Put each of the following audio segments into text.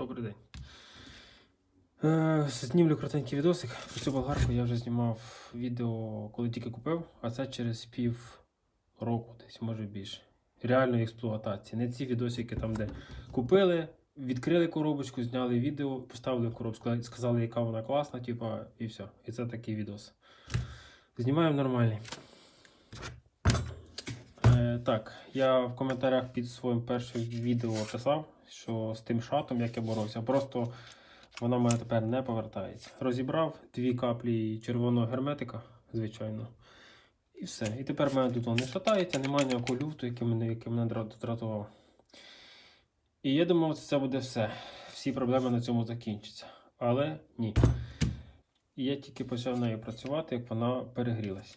Добрий день. Е, знімлю коротенький відосик. Про цю болгарку я вже знімав відео, коли тільки купив, а це через пів року, десь може більше. Реальної експлуатації. Не ці відосики там, де купили, відкрили коробочку, зняли відео, поставили в коробочку, сказали, яка вона класна, типа, і все. І це такий відос. Знімаємо нормальний. Так, я в коментарях під своїм першим відео писав, що з тим шатом, як я боровся, просто вона в мене тепер не повертається. Розібрав дві каплі червоного герметика, звичайно. І все. І тепер в мене тут не шатається, немає ніякого люфту, який мене, який мене дратував. І я думав, це буде все. Всі проблеми на цьому закінчаться. Але ні. І я тільки почав нею працювати, як вона перегрілась.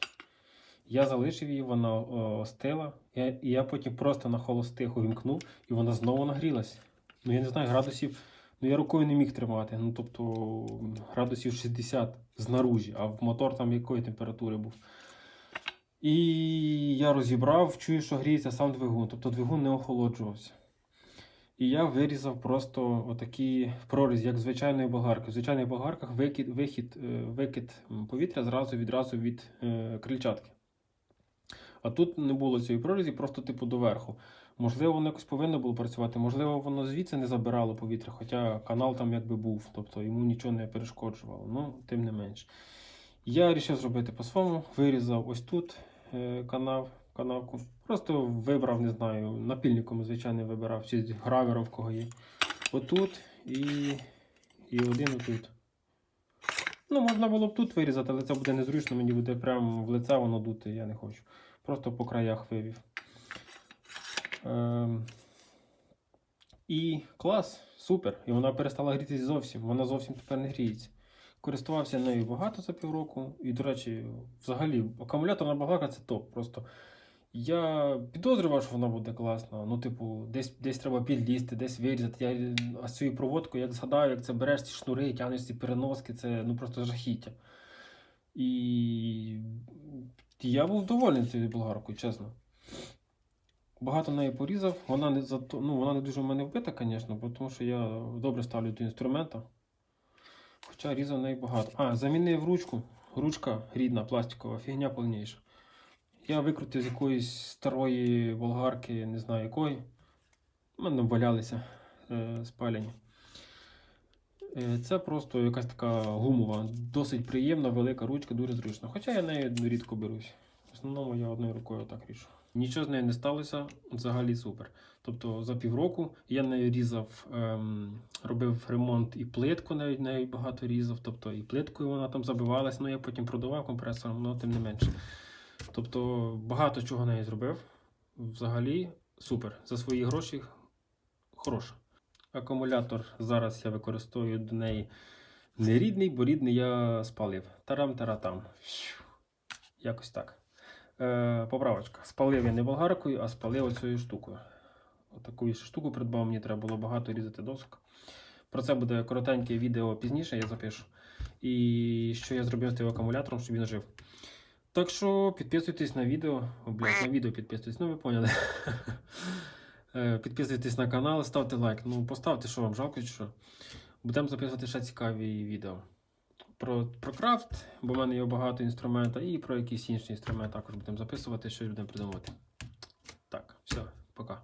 Я залишив її, вона остила. Я, і я потім просто на холостих увімкнув, і вона знову нагрілась. Ну, я не знаю, градусів. Ну, я рукою не міг тримати. Ну, тобто градусів 60 знаружі, а в мотор там якої температури був. І я розібрав, чую, що гріється сам двигун. Тобто двигун не охолоджувався. І я вирізав просто отакі прорізі, як звичайної болгарки. В звичайних болгарках викид, вихід, е, викид повітря зразу відразу від е, крильчатки. А тут не було цієї прорізі, просто типу доверху. Можливо, воно якось повинно було працювати, можливо, воно звідси не забирало повітря, хоча канал там якби був, тобто йому нічого не перешкоджувало. Ну, тим не менш. Я вирішив зробити по-своєму, вирізав ось тут е, канав, канавку. Просто вибрав, не знаю, напільником, звичайно, вибирав, чи гравером в кого є. Отут і, і один отут. Ну, можна було б тут вирізати, але це буде незручно, мені буде прямо в лице воно дути, я не хочу. Просто по краях вивів. Ем, і клас, супер. І вона перестала грітися зовсім. Вона зовсім тепер не гріється. Користувався нею багато за півроку. І, до речі, взагалі, акумуляторна болгарка це топ. Просто я підозрював, що вона буде класна. Ну, типу, десь, десь треба підлізти, десь вирізати. Я а з цією проводкою, як згадаю, як це береш ці шнури, тягнеш ці переноски, це ну просто жахіття. І я був довольний цією болгаркою, чесно. Багато неї порізав. Вона не зато, ну, вона не дуже в мене вбита, звісно, бо тому що я добре ставлю до інструмента. Хоча різав неї багато. А, замінив ручку. Ручка рідна, пластикова, фігня повніша. Я викрутив з якоїсь старої болгарки, не знаю якої. У мене валялися е, спалені. Е, Це просто якась така гумова, досить приємна, велика ручка, дуже зручна. Хоча я нею рідко берусь. В основному я одною рукою так ріжу. Нічого з нею не сталося, взагалі супер. Тобто за півроку я нею різав, ем, робив ремонт і плитку навіть нею багато різав. Тобто і плиткою вона там забивалась, ну я потім продавав компресором, але тим не менше. Тобто багато чого нею зробив. Взагалі супер. За свої гроші хороша. Акумулятор зараз я використовую до неї не рідний, бо рідний я спалив. Тарам-таратам. Якось так. Е, поправочка. Спалив я не болгаркою, а спалив оцією штукою. Отаку штуку придбав, мені треба було багато різати досок. Про це буде коротеньке відео пізніше, я запишу. І що я зробив з тим акумулятором, щоб він жив. Так що підписуйтесь на відео. О, на відео підписуйтесь, ну ви поняли. Е, Підписуйтесь на канал, ставте лайк. Ну, поставте, що вам жалко, що. Будемо записувати ще цікаві відео. Про, про крафт, бо в мене є багато інструментів, і про якісь інші інструменти також будемо записувати, щось будемо придумувати. Так, все, пока.